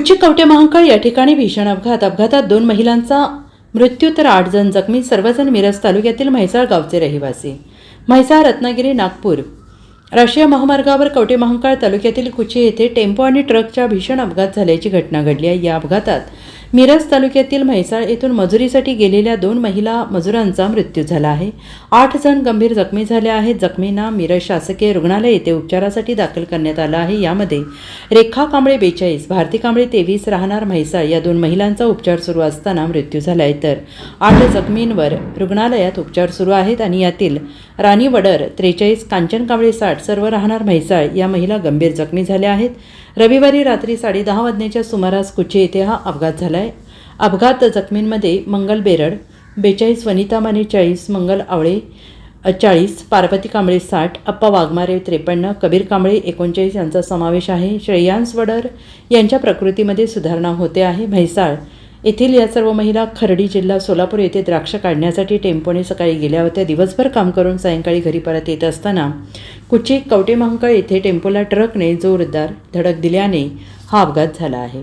कुची कवटे महांकाळ या ठिकाणी भीषण अपघात. अपघातात दोन महिलांचा मृत्यू तर आठ जण जखमी. सर्वजण मिरज तालुक्यातील म्हैसाळ गावचे रहिवासी. म्हैसाळ रत्नागिरी नागपूर. राष्ट्रीय महामार्गावर कवटे महांकाळ तालुक्यातील कुची येथे टेम्पो आणि ट्रकच्या भीषण अपघात झाल्याची घटना घडली आहे. या अपघातात मिरज तालुक्यातील म्हैसाळ येथून मजुरीसाठी गेलेल्या दोन महिला मजुरांचा मृत्यू झाला आहे. आठ जण गंभीर जखमी झाले आहेत. जखमींना मिरज शासकीय रुग्णालय येथे उपचारासाठी दाखल करण्यात आलं आहे. यामध्ये रेखा कांबळे बेचाळीस भारती कांबळे तेवीस राहणार म्हैसाळ या दोन महिलांचा उपचार सुरू असताना मृत्यू झाला आहे तर आठ जखमींवर रुग्णालयात उपचार सुरू आहेत आणि यातील राणी वडर त्रेचाळीस कांचन कांबळे साठ सर्व राहणार म्हैसाळ या महिला गंभीर जखमी झाल्या आहेत. रविवारी रात्री साडेदहा वाजण्याच्या सुमारास कुचे येथे हा अपघात झाला आहे अपघात जखमींमध्ये मंगल बेरड बेचाळीस वनिता माने चाळीस मंगल आवळे चाळीस पार्वती कांबळे साठ अप्पा वाघमारे त्रेपन्न कबीर कांबळे एकोणचाळीस यांचा समावेश आहे. श्रेयांस वडर यांच्या प्रकृतीमध्ये सुधारणा होते आहे. म्हैसाळ येथील या सर्व महिला खर्डी जिल्हा सोलापूर येथे द्राक्ष काढण्यासाठी टेम्पोने सकाळी गेल्या होत्या. दिवसभर काम करून सायंकाळी घरी परत येत असताना कुची कवटेमहांकाळ येथे टेम्पोला ट्रकने जोरदार धडक दिल्याने हा अपघात झाला आहे.